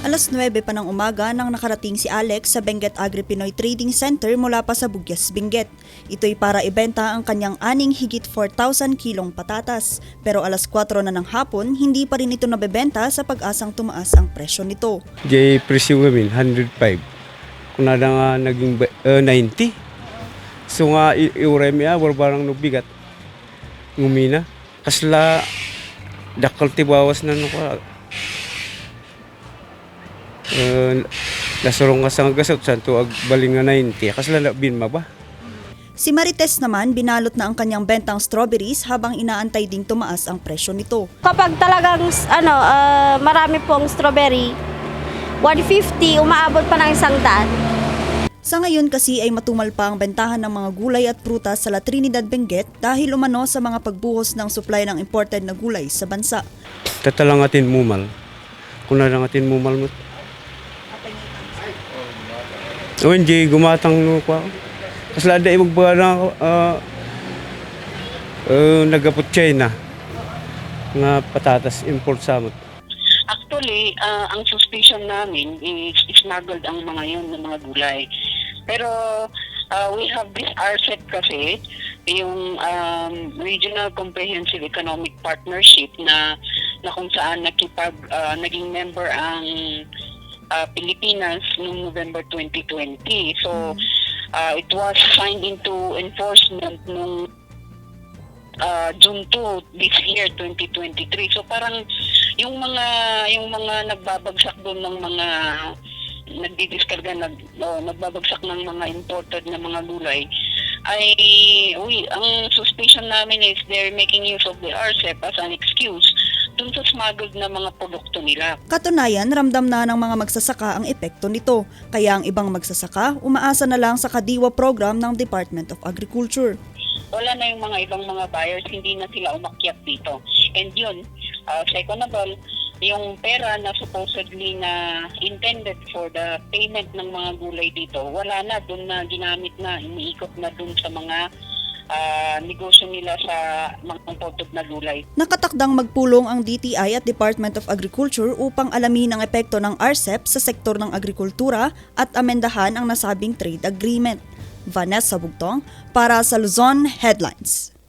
Alas 9 pa ng umaga nang nakarating si Alex sa Benguet Agri Pinoy Trading Center mula pa sa Bugyas, Benguet. Ito'y para ibenta ang kanyang aning higit 4,000 kilong patatas. Pero alas 4 na ng hapon, hindi pa rin ito nabebenta sa pag-asang tumaas ang presyo nito. Jay presyo gamin 105. Kung nada nga naging ba- eh, 90. So nga i- iurem ya war barang no bigat. Ngumina. Kasla dakal ti bawas na no ka. Uh, nasurong nga sa gasot santo ag baling nga 90. Kasla na bin ba? Si Marites naman binalot na ang kanyang bentang strawberries habang inaantay ding tumaas ang presyo nito. Kapag talagang ano, ah, marami pong strawberry, 150, umaabot pa ng isang daan. Sa ngayon kasi ay matumal pa ang bentahan ng mga gulay at prutas sa La Trinidad Benguet dahil umano sa mga pagbuhos ng supply ng imported na gulay sa bansa. Tatalangatin mumal. Kung nalangatin mumal mo. O hindi, gumatang no pa. Kasla da ibagbaga na uh, uh, nagapot China nga patatas import sa amot. Actually, ah, ang suspicion namin is smuggled ang mga yun ng mga gulay. Pero ah, we have this RCEP kasi, yung um, Regional Comprehensive Economic Partnership na na kung saan nakipag ah, naging member ang ah, Pilipinas noong November 2020. So ah, it was signed into enforcement nung uh, June 2 this year 2023. So parang yung mga yung mga nagbabagsak doon ng mga nagdidiskarga nag o, nagbabagsak ng mga imported na mga gulay ay uy, ang suspicion namin is they're making use of the RCEP as an excuse dun sa smuggled na mga produkto nila. Katunayan, ramdam na ng mga magsasaka ang epekto nito. Kaya ang ibang magsasaka, umaasa na lang sa Kadiwa program ng Department of Agriculture. wala na yung mga ibang mga buyers, hindi na sila umakyat dito. And yun, uh, second of all, yung pera na supposedly na intended for the payment ng mga gulay dito, wala na, dun na ginamit na, iniikot na dun sa mga ah, negosyo nila sa mga imported na gulay. Nakatakdang magpulong ang DTI at Department of Agriculture upang alamin ang epekto ng RCEP sa sektor ng agrikultura at amendahan ang nasabing trade agreement. Vanessa Bugtong para sa Luzon Headlines.